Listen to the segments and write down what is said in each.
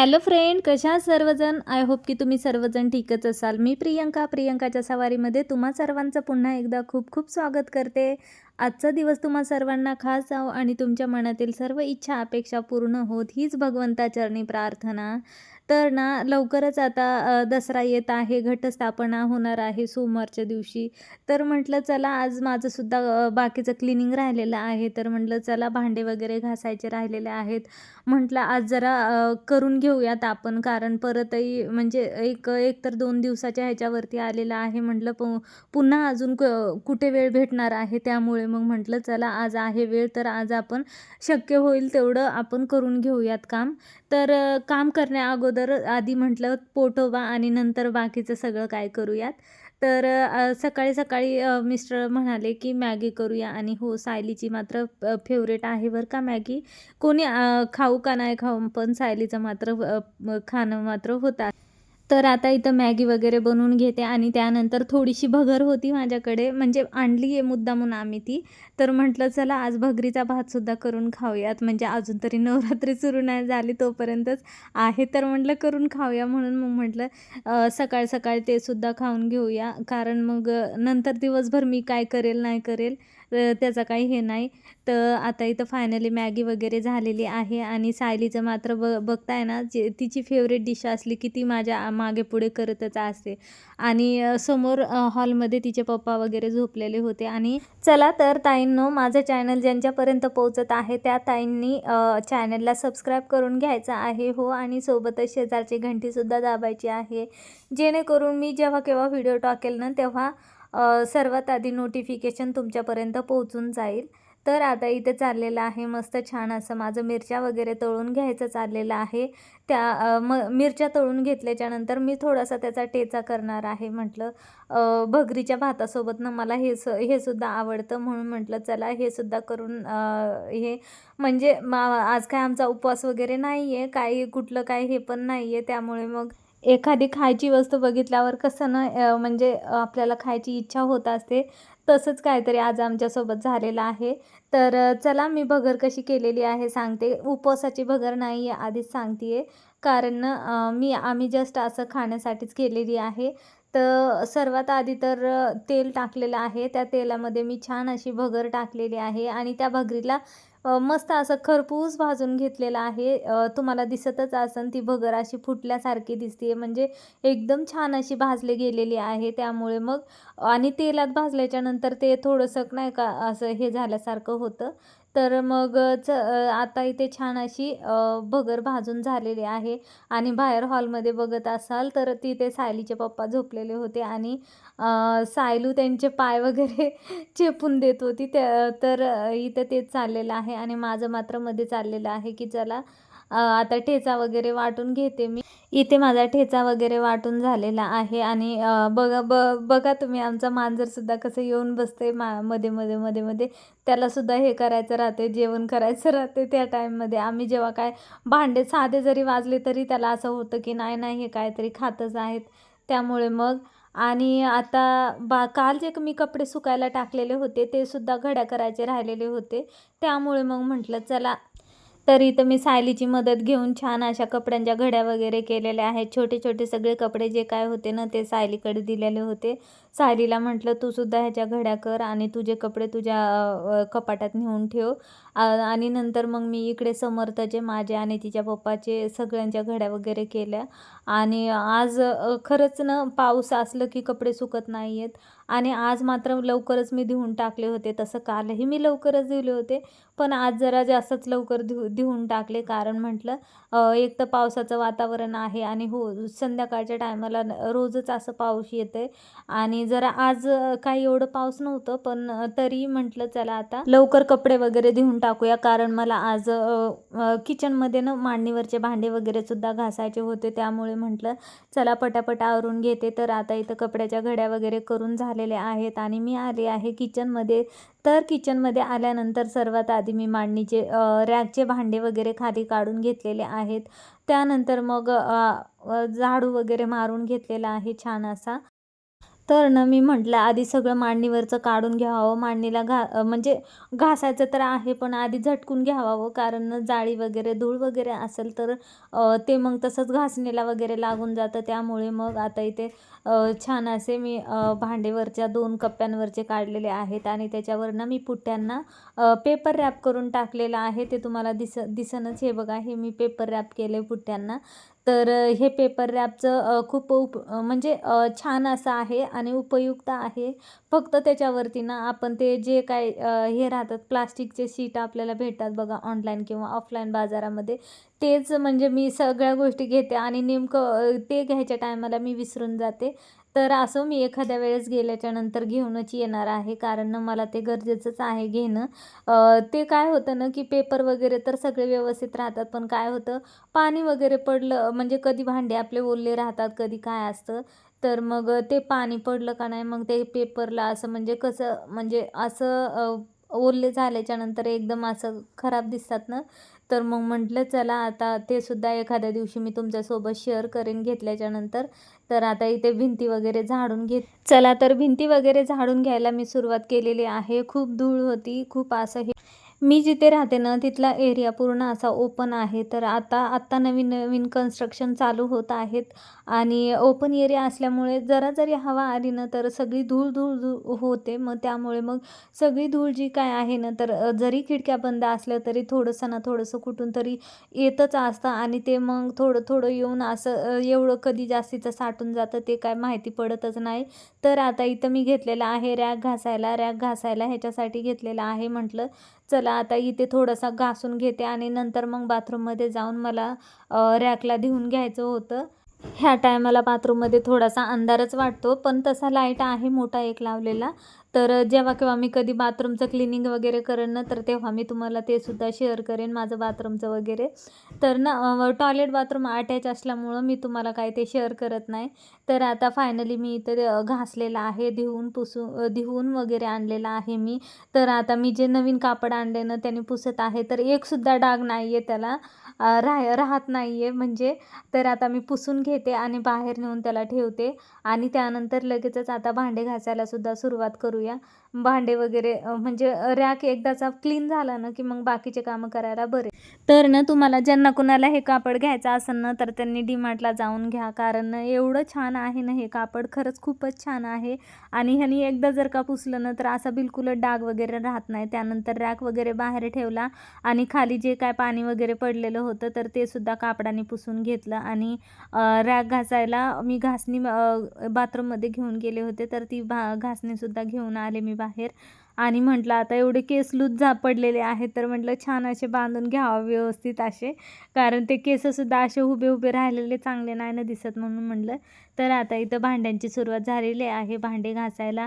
Hello friend कशा सर्वजण? I hope की तुम्ही सर्वजण ठीकच असाल. मी प्रियंका प्रियंकाच्या सवारीमध्ये तुम्हा सर्वांचं पुन्हा एकदा खूप खूप स्वागत करते. आजचा दिवस तुम्हा सर्वांना खास जाओ आणि तुमच्या मनातील सर्व इच्छा अपेक्षा पूर्ण होत हीच भगवंताचरणी प्रार्थना. तर ना लवकरच आता दसरा येत आहे घटस्थापना होणार आहे सोमवारच्या दिवशी. तर म्हटलं चला आज माझंसुद्धा बाकीचं क्लिनिंग राहिलेलं आहे. तर म्हटलं चला भांडे वगैरे घासायचे राहिलेले आहेत. म्हटलं आज जरा करून घेऊयात आपण कारण परतही म्हणजे एक एक तर दोन दिवसाच्या ह्याच्यावरती आलेलं आहे. म्हटलं पु पुन्हा अजून क कुठे वेळ भेटणार आहे? त्यामुळे मग म्हटलं चला आज आहे वेळ तर आज आपण शक्य होईल तेवढं आपण करून घेऊयात काम. तर काम करण्या अगोदर आधी म्हटलं पोटोबा आणि नंतर बाकीचं सगळं काय करूयात. तर सकाळी सकाळी मिस्टर म्हणाले की मॅगी करूया. आणि हो सायलीची मात्र फेवरेट आहे बरं का मॅगी. कोणी खाऊ का नाही खाऊ पण सायलीचं मात्र खाणं मात्र होतं तर आता इथं मॅगी वगैरे बनवून घेते आणि त्यानंतर थोडीशी भगर होती माझ्याकडे म्हणजे आणली आहे मुद्दामून आम्ही ती. तर म्हटलं चला आज भगरीचा भातसुद्धा करून खाऊयात. म्हणजे अजून तरी नवरात्री सुरू नाही झाली तोपर्यंतच आहे तर म्हटलं करून खाऊया. म्हणून मग म्हटलं सकाळ सकाळ ते सुद्धा खाऊन घेऊया. कारण मग नंतर दिवसभर मी काय करेल नाही करेल त्याचा काही हे नाही. तर आता इथं फायनली मॅगी वगैरे झालेली आहे आणि सायलीचं मात्र ब बघताय ना जे तिची फेवरेट डिश असली की ती माझ्या मागे पुढे करतच असते. आणि समोर हॉलमध्ये तिचे पप्पा वगैरे झोपलेले होते. आणि चला तर ताईंनो माझं चॅनल ज्यांच्यापर्यंत पोहोचत आहे त्या ताईंनी चॅनलला सबस्क्राईब करून घ्यायचं आहे. हो आणि सोबतच शेजारची घंटीसुद्धा दाबायची आहे. जेणेकरून मी जेव्हा केव्हा व्हिडिओ टाकेल ना तेव्हा सर्वात आधी नोटिफिकेशन तुमच्यापर्यंत पोहोचून जाईल. तर आता इथे चाललेलं आहे मस्त छान असं माझं मिरच्या वगैरे तळून घ्यायचं चाललेलं आहे. त्या म मिरच्या तळून घेतल्याच्यानंतर मी थोडासा त्याचा टेचा करणार आहे म्हटलं. भगरीच्या भातासोबत ना मला हे स हे सुद्धा आवडतं म्हणून म्हटलं चला हे सुद्धा करून हे. म्हणजे मा आज काय आमचा उपवास वगैरे नाही आहे काही कुठलं काय हे पण नाही आहे त्यामुळे मग एखादी खायची वस्तू बघितल्यावर कसं ना म्हणजे आपल्याला खायची इच्छा होत असते तसंच काहीतरी आज आमच्यासोबत झालेलं आहे. तर चला मी भगर कशी केलेली आहे सांगते. उपवासाची भगर नाही आहे आधीच सांगते आहे कारण मी आम्ही जस्ट असं खाण्यासाठीच केलेली आहे. तर सर्वात आधी तर तेल टाकलेलं आहे. त्या तेलामध्ये मी छान अशी भगर टाकलेली आहे आणि त्या भगरीला मस्त असं खरपूस भाजून घेतलेलं आहे. तुम्हाला दिसतच असन ती भगर अशी फुटल्यासारखी दिसते म्हणजे एकदम छान अशी भाजली गेलेली आहे. त्यामुळे मग आणि तेलात भाजल्याच्या नंतर ते थोडंसं नाही का असं हे झाल्यासारखं होतं. तर मग च आता इथे छान अशी भगर भाजून झालेली आहे. आणि बाहेर हॉलमध्ये बघत असाल तर तिथे सायलीचे पप्पा झोपलेले होते आणि सायलू त्यांचे पाय वगैरे चेपून देत होती. त्या तर इथं तेच चाललेलं आहे आणि माझं मात्रमध्ये चाललेलं आहे की चला आता ठेचा वगैरे वाटून घेते मी. इथे माझा ठेचा वगैरे वाटून झालेला आहे आणि बघा ब बघा तुम्ही आमचा मांजरसुद्धा कसं येऊन बसते मा मध्ये मध्ये मध्ये मध्ये. त्यालासुद्धा हे करायचं राहते जेवण करायचं राहते त्या टाईममध्ये आम्ही जेव्हा काय भांडे साधे जरी वाजले तरी त्याला असं होतं की नाही नाही हे काहीतरी खातच आहेत. त्यामुळे मग आणि आता बा काल जे मी कपडे सुकायला टाकलेले होते ते सुद्धा घड्या करायचे राहिलेले होते. त्यामुळे मग म्हटलं चला तर इथं मी सायलीची मदत घेऊन छान अशा कपड्यांच्या घड्या वगैरे केलेल्या आहेत. छोटे छोटे सगळे कपडे जे काय होते ना ते सायलीकडे दिलेले होते. सायलीला म्हटलं तू सुद्धा ह्याच्या घड्या कर आणि तुझे कपडे तुझ्या कपाटात नेऊन ठेव. आणि नंतर मग मी इकडे समर्थचे माझे आणि तिच्या पप्पाचे सगळ्यांच्या घड्या वगैरे केल्या. आणि आज खरंच ना पाऊस असलं की कपडे सुकत नाही आहेत आणि आज मात्र लवकरच मी धुवून टाकले होते. तसं कालही मी लवकरच दिले होते. पण आज जरा जास्तच लवकर धु धुवून टाकले कारण म्हटलं एक तर पावसाचं वातावरण आहे आणि हो संध्याकाळच्या टायमाला रोजच असं पाऊस येते आणि जरा आज काही एवढं पाऊस नव्हतं पण तरी म्हटलं चला आता लवकर कपडे वगैरे धुवून टाकूया कारण मला आज किचनमध्ये ना मांडणीवरचे भांडे वगैरे सुद्धा घासायचे होते त्यामुळे म्हटलं चला पटापट आवरून घेते. तर आता इथं कपड्याच्या घड्या वगैरे करून झालेल्या आहेत आणि मी आले आहे किचनमध्ये तर किचनमध्ये आल्यानंतर सर्वात आधी मी मांडणीचे रॅगचे रॅकचे भांडे वगैरे खाली काढून घेतलेले आहेत. त्यानंतर मग झाडू वगैरे मारून घेतलेला आहे छान असा. तर ना मी म्हटलं आधी सगळं मांडणीवरचं काढून घ्यावं मांडणीला घा म्हणजे घासायचं तर आहे पण आधी झटकून घ्यावावं कारण जाळी वगैरे धूळ वगैरे असेल तर ते मग तसंच घासणीला वगैरे लागून जातं. त्यामुळे मग आता इथे छान असे मी भांडेवरच्या दोन कप्प्यांवरचे काढलेले आहेत आणि त्याच्यावरनं मी पुट्ट्यांना पेपर रॅप करून टाकलेलं आहे. ते तुम्हाला दिस दिसनच हे बघा हे मी पेपर रॅप केले पुट्ट्यांना तर हे पेपर रॅपचं खूप उप म्हणजे छान असं आहे आणि उपयुक्त आहे. फक्त त्याच्यावरती ना आपण ते जे काय हे राहतात प्लास्टिकचे शीट आपल्याला भेटतात बघा ऑनलाईन किंवा ऑफलाईन बाजारामध्ये तेच म्हणजे मी सगळ्या गोष्टी घेते आणि नेमकं ते घ्यायच्या टायमाला मी विसरून जाते. तर असं मी एखाद्या वेळेस गेल्याच्यानंतर घेऊनच येणार आहे. कारण मला ते गरजेचंच आहे घेणं. ते काय होतं ना की पेपर वगैरे तर सगळे व्यवस्थित राहतात. पण काय होतं पाणी वगैरे पडलं म्हणजे कधी भांडे आपले ओले राहतात कधी काय असतं तर मग ते पाणी पडलं का नाही मग ते पेपरला असं म्हणजे कसं म्हणजे असं अ, ओले झाल्याच्यानंतर एकदम असं खराब दिसतात ना तर मग म्हटलं चला आता ते सुद्धा एखाद्या दिवशी मी तुमच्यासोबत शेअर करेन घेतल्याच्यानंतर. तर आता इथे भिंती वगैरे झाडून घेत चला तर भिंती वगैरे झाडून घ्यायला मी सुरुवात केलेली आहे. खूप धूळ होती खूप असं हे मी जिथे राहते ना तिथला एरिया पूर्ण असा ओपन आहे. तर आता आत्ता नवीन नवीन कन्स्ट्रक्शन चालू होत आहेत. आणि ओपन एरिया असल्यामुळे जरा जरी हवा आली ना तर सगळी धूळ धूळ धूळ होते. मग त्यामुळे मग सगळी धूळ जी काय आहे ना तर जरी खिडक्या बंद असल्या तरी थोडंसं ना थोडंसं कुठून तरी येतच असतं. आणि ते मग थोडं थोडं येऊन असं एवढं कधी जास्तीचं साठून जातं ते काय माहिती पडतच नाही. तर आता इथं मी घेतलेलं आहे रॅक घासायला. रॅक घासायला ह्याच्यासाठी घेतलेलं आहे म्हटलं. चला आता इथे थोडासा घासून घेते आणि नंतर मग बाथरूममध्ये जाऊन मला रॅकला धुवून घ्यायचं होतं. ह्या टायमाला बाथरूममध्ये थोडासा अंधारच वाटतो पण तसा लाइट आहे मोठा एक लावलेला. तर जेव्हा केव्हा मी कधी बाथरूमचं क्लिनिंग वगैरे करेन ना तर तेव्हा मी तुम्हाला ते सुद्धा शेअर करेन माझं बाथरूमचं वगैरे. तर ना टॉयलेट बाथरूम अटॅच असल्यामुळं मी तुम्हाला काय ते शेअर करत नाही. तर आता फायनली मी इथं घासलेलं आहे धिवून पुसू धिवून वगैरे आणलेलं आहे मी. तर आता मी जे नवीन कापड आणले ना त्याने पुसत आहे. तर एकसुद्धा डाग नाही आहे त्याला. राह राहत नाही आहे म्हणजे तर आता मी पुसून घेते आणि बाहेर नेऊन त्याला ठेवते. आणि त्यानंतर लगेचच आता भांडे घासायला सुद्धा सुरुवात करूया. भांडे वगैरे म्हणजे रॅक एकदाचा क्लीन झाला ना की मग बाकीचे कामं करायला बरे. तर ना तुम्हाला ज्यांना कुणाला हे कापड घ्यायचं असेल ना तर त्यांनी डीमार्टला जाऊन घ्या. कारण एवढं छान आहे ना हे कापड खरंच खूपच छान आहे. आणि ह्यानी एकदा जर का पुसलं ना तर असा बिलकुलच डाग वगैरे राहत नाही. त्यानंतर रॅक वगैरे बाहेर ठेवला आणि खाली जे काय पाणी वगैरे पडलेलं होतं तर ते सुद्धा कापडाने पुसून घेतलं. आणि रॅक घासायला मी घासणी बाथरूममध्ये घेऊन गेले होते तर ती भा घासणीसुद्धा घेऊन आले मी बाहेर. आणि म्हटलं आता एवढे केस लूज झा पडलेले आहेत तर म्हटलं छान असे बांधून घ्यावं व्यवस्थित असे. कारण ते केससुद्धा असे उभे उभे राहिलेले चांगले नाही ना दिसत म्हणून म्हटलं. तर आता इथं भांड्यांची सुरुवात झालेली आहे. भांडे घासायला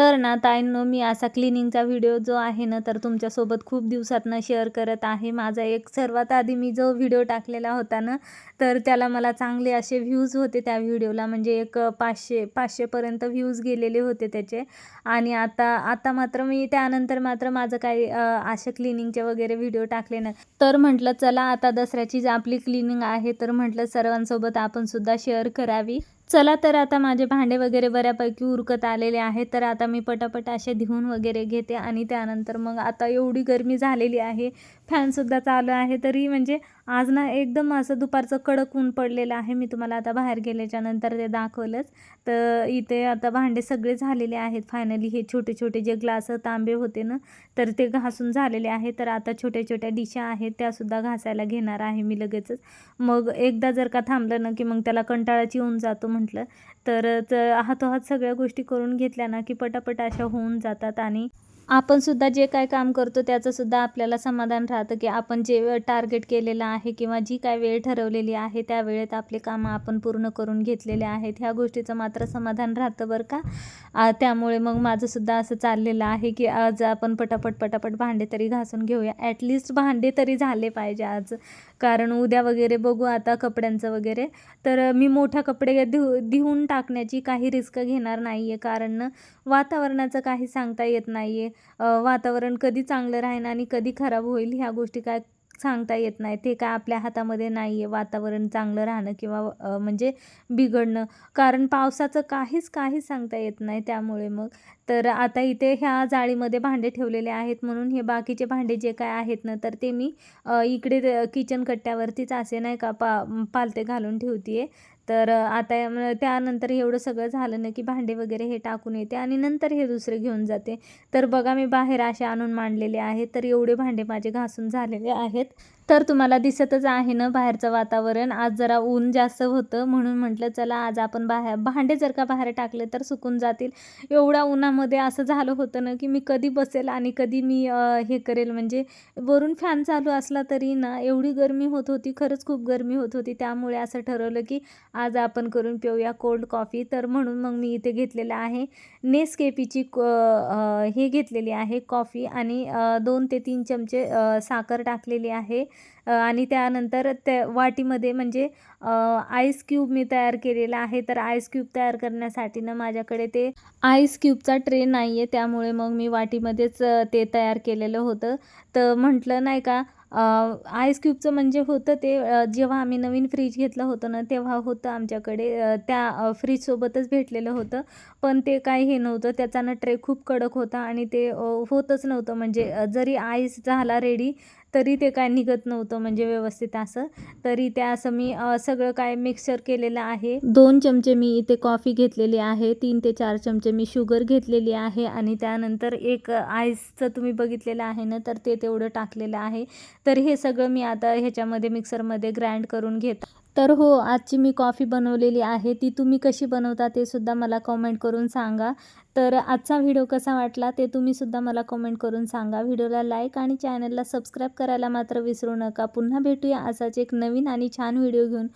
तर ना ताईंनो मी असा क्लिनिंगचा व्हिडिओ जो आहे ना तर तुमच्यासोबत खूप दिवसातनं शेअर करत आहे. माझा एक सर्वात आधी मी जो व्हिडिओ टाकलेला होता ना तर त्याला मला चांगले असे व्ह्यूज होते त्या व्हिडिओला म्हणजे एक पाचशे पाचशेपर्यंत व्ह्यूज गेलेले होते त्याचे. आणि आता आता मात्र मी त्यानंतर मात्र माझं काही अशा असे क्लिनिंगचे वगैरे व्हिडिओ टाकले नाही तर म्हटलं चला आता दसऱ्याची जी आपली क्लिनिंग आहे तर म्हटलं सर्वांसोबत आपण सुद्धा शेअर करावी. चला तर आता माझे भांडे वगैरे बऱ्यापैकी उरकत आलेले आहेत तर आता मी पटापट असे धुवून वगैरे घेते आणि त्यानंतर मग आता एवढी गरमी झालेली आहे फॅनसुद्धा चालू आहे तरी म्हणजे आज ना एकदम असं दुपारचं कडक ऊन पडलेलं आहे. मी तुम्हाला आता बाहेर गेल्याच्यानंतर ते दाखवलंच. तर इथे आता भांडे सगळे झालेले आहेत. फायनली हे छोटे छोटे जे ग्लास तांबे होते ना तर ते घासून झालेले आहे. तर आता छोट्या छोट्या डिशा आहेत त्यासुद्धा घासायला घेणार आहे मी लगेचच. मग एकदा जर का थांबलं ना की मग त्याला कंटाळाची होऊन जातो म्हटलं तर हातोहात सगळ्या गोष्टी करून घेतल्या ना की पटापट अशा होऊन जातात आणि आपण सुद्धा जे काय काम करतो त्याचं सुद्धा आपल्याला समाधान राहतं की आपण जे टार्गेट केलेलं आहे किंवा जी काय वेळ ठरवलेली आहे त्या वेळेत आपले कामं आपण पूर्ण करून घेतलेले आहेत. ह्या गोष्टीचं मात्र समाधान राहतं बरं का. त्यामुळे मग माझं सुद्धा असं चाललेलं आहे की आज आपण पटापट पटापट भांडे तरी घासून घेऊया. ॲटलिस्ट भांडे तरी झाले पाहिजे आज. कारण उद्या वगैरे बघू आता कपड्यांचं वगैरे. तर मी मोठ्या कपडे धु धुवून टाकण्याची काही रिस्क घेणार नाही आहे कारण वातावरणाचं काही सांगता येत नाही आहे वातावरण कधी चांगलं राहीन आणि कधी खराब होईल ह्या गोष्टी काय सांगता येत नाही ते काय आपल्या हातामध्ये नाही आहे वातावरण चांगलं राहणं किंवा म्हणजे बिघडणं. कारण पावसाचं काहीच काहीच सांगता येत नाही त्यामुळे मग. तर आता इथे ह्या जाळीमध्ये भांडे ठेवलेले आहेत म्हणून हे बाकीचे भांडे जे काय आहेत ना तर ते मी इकडे किचन कट्ट्यावरतीच असे नाही का पा पालते घालून ठेवते तर आता त्यानंतर एवढं सगळं झालं ना की भांडे वगैरे हे टाकून येते आणि नंतर हे दुसरे घेऊन जाते. तर बघा मी बाहेर असे आणून मांडलेले आहेत तर एवढे भांडे माझे घासून झालेले आहेत. तर तुम्हाला दिसतच आहे ना बाहेरचं वातावरण. आज जरा ऊन जास्त होतं म्हणून म्हटलं चला आज आपण बाहेर भांडे जर का बाहेर टाकले तर सुकून जातील. एवढ्या उन्हामध्ये असं झालं होतं ना की मी कधी बसेल आणि कधी मी हे करेल. म्हणजे वरून फॅन चालू असला तरी ना एवढी गरमी होत होती खरंच खूप गरमी होत होती. त्यामुळे असं ठरवलं की आज आपण करून पिऊया कोल्ड कॉफी. तर म्हणून मग मी इथे घेतलेलं आहे नेसकेपीची क हे घेतलेली आहे कॉफी आणि दोन ते तीन चमचे साखर टाकलेली आहे. आणि त्यानंतर त्या वाटीमध्ये म्हणजे आईस क्यूब मी तयार केलेला आहे. तर आईस क्यूब तयार करण्यासाठी ना माझ्याकडे ते आईस क्यूबचा ट्रे नाही आहे त्यामुळे मग मी वाटीमध्येच ते तयार केलेलं होतं. तर म्हटलं नाही का आईस क्यूबचं म्हणजे होतं ते जेव्हा आम्ही नवीन फ्रीज घेतलं होतं ना तेव्हा होतं आमच्याकडे त्या फ्रीजसोबतच भेटलेलं होतं. पण ते काही हे नव्हतं. त्याचा ना ट्रे खूप कडक होता आणि ते होतच नव्हतं. म्हणजे जरी आईस झाला रेडी तरी ते काय निघत नव्हतं म्हणजे व्यवस्थित असं. तरी ते असं मी सगळं काय मिक्सर केलेलं आहे. दोन चमचे मी इथे कॉफी घेतलेली आहे. तीन ते चार चमचे मी शुगर घेतलेली आहे. आणि त्यानंतर एक आईसचं तुम्ही बघितलेलं आहे ना तर ते तेवढं टाकलेलं आहे. तर हे सगळं मी आता ह्याच्यामध्ये मिक्सरमध्ये ग्राइंड करून घेत. तर हो आजची मी कॉफी बनवलेली आहे. ती तुम्ही कशी बनवता ते सुद्धा मला कॉमेंट करून सांगा. तर आजचा व्हिडिओ कसा वाटला ते तुम्हीसुद्धा मला कमेंट करून सांगा. व्हिडिओला लाईक आणि चॅनलला सबस्क्राईब करायला मात्र विसरू नका. पुन्हा भेटूया असाच एक नवीन आणि छान व्हिडिओ घेऊन.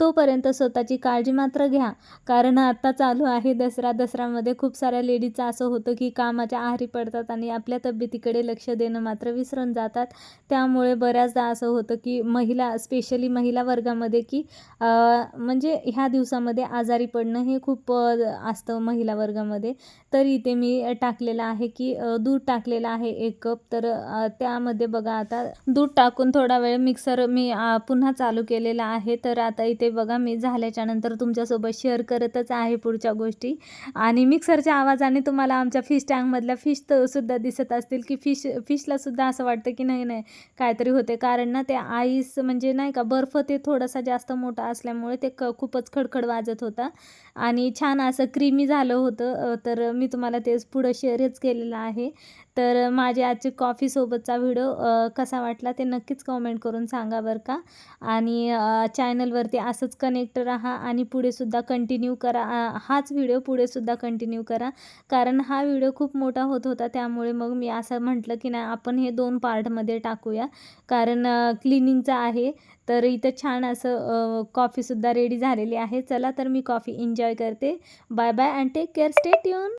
तोपर्यंत स्वतःची काळजी मात्र घ्या. कारण आत्ता चालू आहे दसरा. दसऱ्यामध्ये खूप साऱ्या लेडीजचं असं होतं की कामाच्या आहारी पडतात आणि आपल्या तब्येतीकडे लक्ष देणं मात्र विसरून जातात. त्यामुळे बऱ्याचदा असं होतं की महिला स्पेशली महिला वर्गामध्ये की म्हणजे ह्या दिवसामध्ये आजारी पडणं हे खूप असतं महिला वर्गामध्ये. तर इथे मी टाकलेलं आहे की दूध टाकलेलं आहे एक कप. तर त्यामध्ये बघा आता दूध टाकून थोडा वेळ मिक्सर मी पुन्हा चालू केलेला आहे. तर आता इथे बघा मी झाल्याच्यानंतर तुमच्यासोबत शेअर करतच आहे पुढच्या गोष्टी. आणि मिक्सरच्या आवाजाने तुम्हाला आमच्या फिश टँकमधल्या फिश तर सुद्धा दिसत असतील की फिश फिशला सुद्धा असं वाटतं की नाही नाही काहीतरी होते. कारण ना ते आईस म्हणजे नाही का बर्फ ते थोडासा जास्त मोठा असल्यामुळे ते क खूपच खडखड वाजत होता. आणि छान असं क्रीमी झालं होतं. तर मी मी तुम्हाला तेच पुढं शेअरच केलेलं आहे. तर माझ्या आजचे कॉफीसोबतचा व्हिडिओ कसा वाटला ते नक्कीच कमेंट करून सांगा बरं का. आणि चॅनलवरती असंच कनेक्ट राहा आणि पुढेसुद्धा कंटिन्यू करा. हाच व्हिडिओ पुढेसुद्धा कंटिन्यू करा. कारण हा व्हिडिओ खूप मोठा होत होता त्यामुळे मग मी असं म्हटलं की नाही आपण हे दोन पार्टमध्ये टाकूया. कारण क्लिनिंगचा आहे. तर इथं छान असं कॉफीसुद्धा रेडी झालेली आहे. चला तर मी कॉफी एन्जॉय करते. Bye bye and take care stay tuned